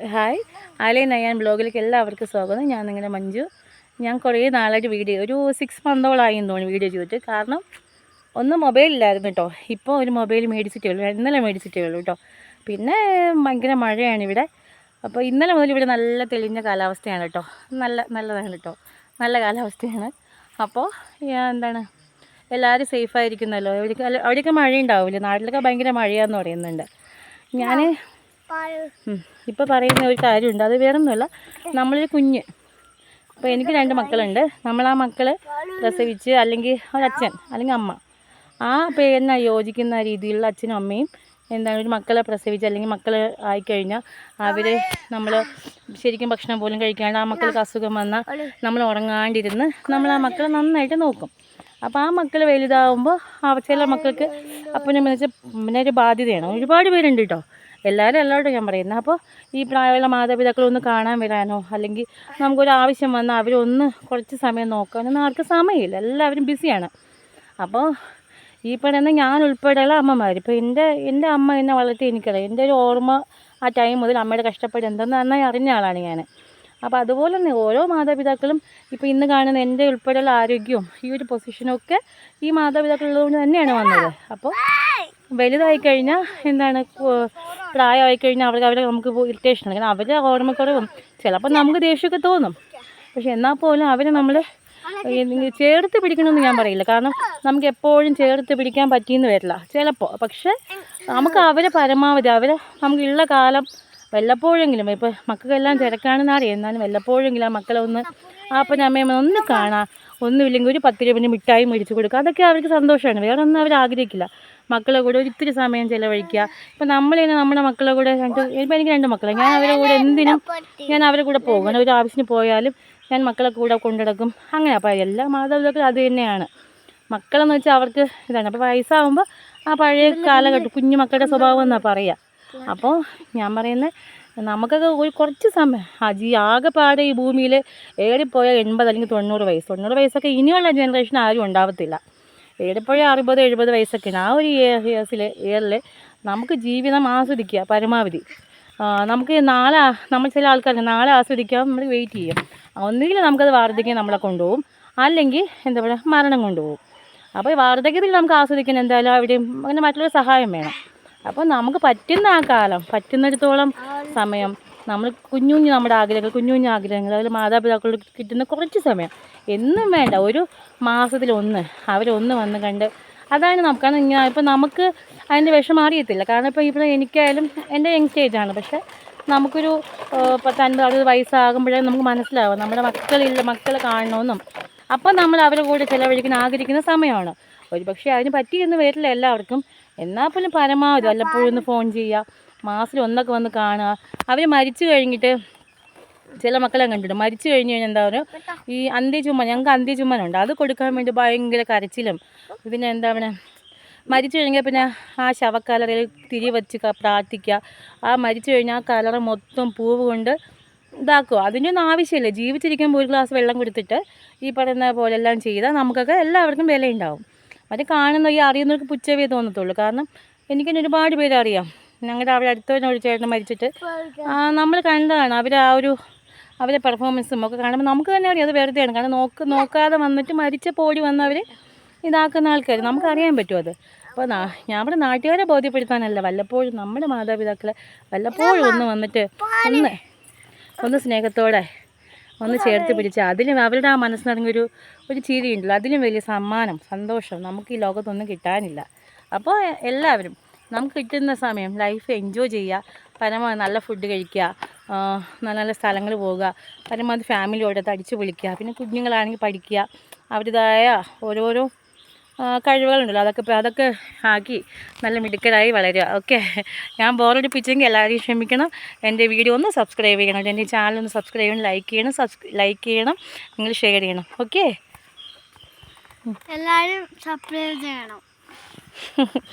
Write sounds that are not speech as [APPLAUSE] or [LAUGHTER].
Hi ആലയ നയാൻ ബ്ലോഗിലേക്ക് എല്ലാവർക്കും സ്വാഗതം. ഞാൻ നിങ്ങളുടെ മഞ്ജു. ഞാൻ കുറേ നാളായിട്ട് വീഡിയോ ഒരു സിക്സ് മന്തോളായി എന്ന് തോന്നുന്നു വീഡിയോ ചെയ്തിട്ട്. കാരണം ഒന്ന് മൊബൈലില്ലായിരുന്നു കേട്ടോ ഇപ്പോൾ ഒരു മൊബൈൽ മേടിച്ചിട്ടേ ഉള്ളൂ. ഇന്നലെ മേടിച്ചിട്ടേ ഉള്ളൂ കേട്ടോ പിന്നെ ഭയങ്കര മഴയാണ് ഇവിടെ. അപ്പോൾ ഇന്നലെ മുതൽ ഇവിടെ നല്ല തെളിഞ്ഞ കാലാവസ്ഥയാണ് കേട്ടോ നല്ല നല്ലതാണ് കേട്ടോ നല്ല കാലാവസ്ഥയാണ്. അപ്പോൾ എന്താണ്? എല്ലാവരും സേഫായിരിക്കുന്നല്ലോ അവിടേക്ക് അവിടെയൊക്കെ മഴയുണ്ടാവില്ലേ? നാട്ടിലൊക്കെ ഭയങ്കര മഴയാന്ന് പറയുന്നുണ്ട്. ഞാൻ ഇപ്പോൾ പറയുന്ന ഒരു കാര്യമുണ്ട്. അത് വേറൊന്നുമല്ല. നമ്മളൊരു കുഞ്ഞ്. അപ്പോൾ എനിക്ക് രണ്ട് മക്കളുണ്ട്. നമ്മൾ ആ മക്കൾ പ്രസവിച്ച് അല്ലെങ്കിൽ അച്ഛൻ അല്ലെങ്കിൽ അമ്മ. ആ പേരിനെ യോജിക്കുന്ന രീതിയിലുള്ള അച്ഛനും അമ്മയും എന്താണ് ഒരു മക്കളെ പ്രസവിച്ച് അല്ലെങ്കിൽ മക്കൾ ആയിക്കഴിഞ്ഞാൽ അവരെ നമ്മൾ ശരിക്കും ഭക്ഷണം പോലും കഴിക്കാണ്ട് ആ മക്കൾക്ക് അസുഖം വന്നാൽ നമ്മൾ ഉറങ്ങാണ്ടിരുന്ന് നമ്മൾ ആ മക്കളെ നന്നായിട്ട് നോക്കും. അപ്പോൾ ആ മക്കൾ വലുതാവുമ്പോൾ ചില മക്കൾക്ക് അപ്പനും വെച്ചാൽ പിന്നെ ഒരു ബാധ്യതയാണ്. ഒരുപാട് പേരുണ്ട് കേട്ടോ എല്ലാവരും എല്ലാവരോടും ഞാൻ പറയുന്നത് അപ്പോൾ ഈ പ്രായമുള്ള മാതാപിതാക്കളൊന്ന് കാണാൻ വരാനോ അല്ലെങ്കിൽ നമുക്കൊരു ആവശ്യം വന്നാൽ അവരൊന്ന് കുറച്ച് സമയം നോക്കാനൊന്നും ആർക്കും സമയമില്ല. എല്ലാവരും ബിസിയാണ്. അപ്പോൾ ഈ പറയുന്ന ഞാൻ ഉൾപ്പെടെയുള്ള അമ്മമാർ ഇപ്പോൾ എന്റെ എന്റെ അമ്മ എന്നെ വളർത്തി എനിക്കറിയാം. എന്റെ ഒരു ഓർമ്മ ആ ടൈം മുതൽ അമ്മയുടെ കഷ്ടപ്പാട് എന്തെന്ന് നന്നായി അറിഞ്ഞ ആളാണ് ഞാൻ അപ്പോൾ അതുപോലെ തന്നെ ഓരോ മാതാപിതാക്കളും ഇപ്പോൾ ഇന്ന് കാണുന്ന എന്റെ ഉൾപ്പെടെയുള്ള ആരോഗ്യവും ഈ ഒരു പൊസിഷനും ഒക്കെ ഈ മാതാപിതാക്കളുള്ളതുകൊണ്ട് തന്നെയാണ് വന്നത്. അപ്പോൾ വലുതായി കഴിഞ്ഞാൽ എന്താണ് പ്രായമായി കഴിഞ്ഞാൽ അവർക്ക് അവരെ നമുക്ക് ഇറിറ്റേഷൻ കാരണം അവരെ ഓർമ്മക്കുറവും ചിലപ്പോൾ നമുക്ക് ദേഷ്യമൊക്കെ തോന്നും. പക്ഷെ എന്നാൽ പോലും അവരെ നമ്മൾ ചേർത്ത് പിടിക്കണമെന്ന് ഞാൻ പറയില്ല. കാരണം നമുക്ക് എപ്പോഴും ചേർത്ത് പിടിക്കാൻ പറ്റിയെന്ന് വരില്ല. ചിലപ്പോൾ പക്ഷേ നമുക്ക് അവരെ പരമാവധി അവരെ നമുക്കുള്ള കാലം വല്ലപ്പോഴെങ്കിലും ഇപ്പോൾ മക്കൾക്കെല്ലാം തിരക്കാണെന്ന് അറിയാം. എന്നാലും വല്ലപ്പോഴെങ്കിലും ആ മക്കളെ ഒന്ന് ആ അപ്പനും അമ്മയും ഒന്ന് കാണാം. ഒന്നുമില്ലെങ്കിൽ ഒരു പത്ത് രൂപ മിഠായി മേടിച്ച് കൊടുക്കുക. അതൊക്കെ അവർക്ക് സന്തോഷമാണ്. വേറെ ഒന്നും അവർ ആഗ്രഹിക്കില്ല. മക്കളെ കൂടെ ഒരു ഇത്തിരി സമയം ചിലവഴിക്കുക. ഇപ്പം നമ്മൾ തന്നെ നമ്മുടെ മക്കളെ കൂടെ രണ്ട് ഇപ്പം എനിക്ക് രണ്ട് മക്കളെ. ഞാൻ അവരുടെ കൂടെ എന്തിനും ഞാൻ അവരുടെ കൂടെ പോകും ഒരു ആവശ്യത്തിന് പോയാലും ഞാൻ മക്കളെ കൂടെ കൊണ്ടുനടക്കും. അങ്ങനെ അപ്പോൾ എല്ലാ മാതാപിതാക്കളും അത് തന്നെയാണ്. മക്കളെന്ന് വെച്ചാൽ അവർക്ക് ഇതാണ്. അപ്പോൾ വയസ്സാകുമ്പോൾ ആ പഴയ കാലഘട്ടം കുഞ്ഞു മക്കളുടെ സ്വഭാവം എന്നാണ് പറയുക അപ്പോൾ ഞാൻ പറയുന്നത് നമുക്കൊക്കെ ഒരു കുറച്ച് സമയം. അജി ആകെ ആകെപ്പാടെ ഈ ഭൂമിയിൽ ഏറിപ്പോയാൽ എൺപത് അല്ലെങ്കിൽ തൊണ്ണൂറ് വയസ്സ്. തൊണ്ണൂറ് വയസ്സൊക്കെ ഇനിയുള്ള ജനറേഷൻ ആരും ഉണ്ടാവത്തില്ല. ഏറിപ്പോയ അറുപത് എഴുപത് വയസ്സൊക്കെയാണ്. ആ ഒരു ഇയേഴ്സിൽ ഇയറിൽ നമുക്ക് ജീവിതം ആസ്വദിക്കുക പരമാവധി. നമുക്ക് നാളെ നമ്മൾ ചില ആൾക്കാർ നാളെ ആസ്വദിക്കാൻ നമ്മൾ വെയിറ്റ് ചെയ്യും. ഒന്നുകിൽ നമുക്കത് വാർദ്ധക്യം നമ്മളെ കൊണ്ടുപോകും. അല്ലെങ്കിൽ എന്താ പറയുക മരണം കൊണ്ടുപോകും. അപ്പോൾ വാർദ്ധക്യത്തിൽ നമുക്ക് ആസ്വദിക്കാൻ എന്തായാലും അവിടെയും അങ്ങനെ മറ്റുള്ള സഹായം വേണം. അപ്പോൾ നമുക്ക് പറ്റുന്ന ആ കാലം പറ്റുന്നിടത്തോളം സമയം. നമ്മൾ കുഞ്ഞു കുഞ്ഞു നമ്മുടെ ആഗ്രഹങ്ങൾ കുഞ്ഞു കുഞ്ഞു ആഗ്രഹങ്ങൾ അതിൽ മാതാപിതാക്കളോട് കിട്ടുന്ന കുറച്ച് സമയം. എന്നും വേണ്ട. ഒരു മാസത്തിലൊന്ന് അവരൊന്ന് വന്ന് കണ്ട് അതാണ് നമുക്ക്. കാരണം ഞാൻ ഇപ്പം നമുക്ക് അതിന്റെ വിഷം അറിയത്തില്ല കാരണം ഇപ്പോൾ ഇവിടെ എനിക്കായാലും എന്റെ യങ് സ്റ്റേജാണ് പക്ഷേ നമുക്കൊരു പത്തൻപത് അറുപത് വയസ്സാകുമ്പോഴേ നമുക്ക് മനസ്സിലാവും. നമ്മുടെ മക്കളില്ല മക്കളെ കാണണമെന്നും. അപ്പം നമ്മൾ അവരുടെ കൂടെ ചിലവഴിക്കാൻ ആഗ്രഹിക്കുന്ന സമയമാണ്. ഒരു പക്ഷേ അതിന് പറ്റിയെന്ന് വരില്ല എല്ലാവർക്കും. എന്നാൽ പോലും പരമാവധി വല്ലപ്പോഴും ഒന്ന് ഫോൺ ചെയ്യുക. മാസത്തിൽ ഒന്നൊക്കെ വന്ന് കാണുക. അവർ മരിച്ചു കഴിഞ്ഞിട്ട് ചില മക്കളെ കണ്ടിട്ടുണ്ട്. മരിച്ചു കഴിഞ്ഞ് കഴിഞ്ഞാൽ എന്താ പറയുക? ഈ അന്ത്യചുമ്മ ഞങ്ങൾക്ക് അന്ത്യചുമ്മനുണ്ട് അത് കൊടുക്കാൻ വേണ്ടി ഭയങ്കര കരച്ചിലും. പിന്നെ എന്താ പറയുക? മരിച്ചു കഴിഞ്ഞാൽ പിന്നെ ആ ശവക്കലറയിൽ തിരി വെച്ച് പ്രാർത്ഥിക്കുക. ആ മരിച്ചു കഴിഞ്ഞാൽ ആ കലറ മൊത്തം പൂവ് കൊണ്ട് ഇതാക്കുക. അതിന്റെ ഒന്നും ആവശ്യമില്ല. ജീവിച്ചിരിക്കുമ്പോൾ ഒരു ഗ്ലാസ് വെള്ളം കൊടുത്തിട്ട് ഈ പറയുന്ന പോലെ എല്ലാം ചെയ്താൽ നമുക്കൊക്കെ എല്ലാവർക്കും വിലയുണ്ടാവും. മറ്റേ കാണുന്ന ഈ അറിയുന്നവർക്ക് പുച്ഛവേ തോന്നത്തുള്ളൂ. കാരണം എനിക്കെന്നെ ഒരുപാട് പേര് അറിയാം ഞങ്ങളുടെ അവിടെ അടുത്ത് തന്നെ ഒരു ചേട്ടൻ മരിച്ചിട്ട് നമ്മൾ കണ്ടതാണ് അവർ ആ ഒരു അവരെ പെർഫോമൻസും ഒക്കെ കാണുമ്പോൾ നമുക്ക് തന്നെ അറിയാം അത് വെറുതെയാണ്. കാരണം നോക്ക് നോക്കാതെ വന്നിട്ട് മരിച്ച പോടി വന്നവർ ഇതാക്കുന്ന ആൾക്കാർ നമുക്കറിയാൻ പറ്റും അത്. അപ്പോൾ ഞാൻ ഇവിടെ നാട്ടുകാരെ ബോധ്യപ്പെടുത്താനല്ല. വല്ലപ്പോഴും നമ്മുടെ മാതാപിതാക്കളെ വല്ലപ്പോഴും ഒന്ന് വന്നിട്ട് ഒന്ന് ഒന്ന് സ്നേഹത്തോടെ ഒന്ന് ചേർത്ത് പിടിച്ച് അതിലും അവരുടെ ആ മനസ്സിനിറങ്ങിയൊരു ഒരു ചിരിയുണ്ടല്ലോ. അതിലും വലിയ സമ്മാനം സന്തോഷം നമുക്ക് ഈ ലോകത്തൊന്നും കിട്ടാനില്ല. അപ്പോൾ എല്ലാവരും നമുക്ക് കിട്ടുന്ന സമയം ലൈഫ് എൻജോയ് ചെയ്യുക പരമാവധി നല്ല ഫുഡ് കഴിക്കുക നല്ല നല്ല സ്ഥലങ്ങൾ പോവുക പരമാവധി ഫാമിലിയോട് അടിച്ചു വിളിക്കുക പിന്നെ കുഞ്ഞുങ്ങളാണെങ്കിൽ പഠിക്കുക അവരുടേതായ ഓരോരോ കഴിവുകളുണ്ടല്ലോ അതൊക്കെ അതൊക്കെ ആക്കി നല്ല മിടുക്കരായി വളരുക. ഓക്കെ ഞാൻ ബോറടിപ്പിച്ചെങ്കിൽ എല്ലാവരെയും ക്ഷമിക്കണം. എന്റെ വീഡിയോ ഒന്ന് സബ്സ്ക്രൈബ് ചെയ്യണം. എന്റെ ചാനൽ ഒന്ന് സബ്സ്ക്രൈബ് ചെയ്യണം ലൈക്ക് ചെയ്യണം സബ്സ് ലൈക്ക് ചെയ്യണം നിങ്ങൾ ഷെയർ ചെയ്യണം. ഓക്കെ എല്ലാവരും സബ്സ്ക്രൈബ് ചെയ്യണം. [LAUGHS]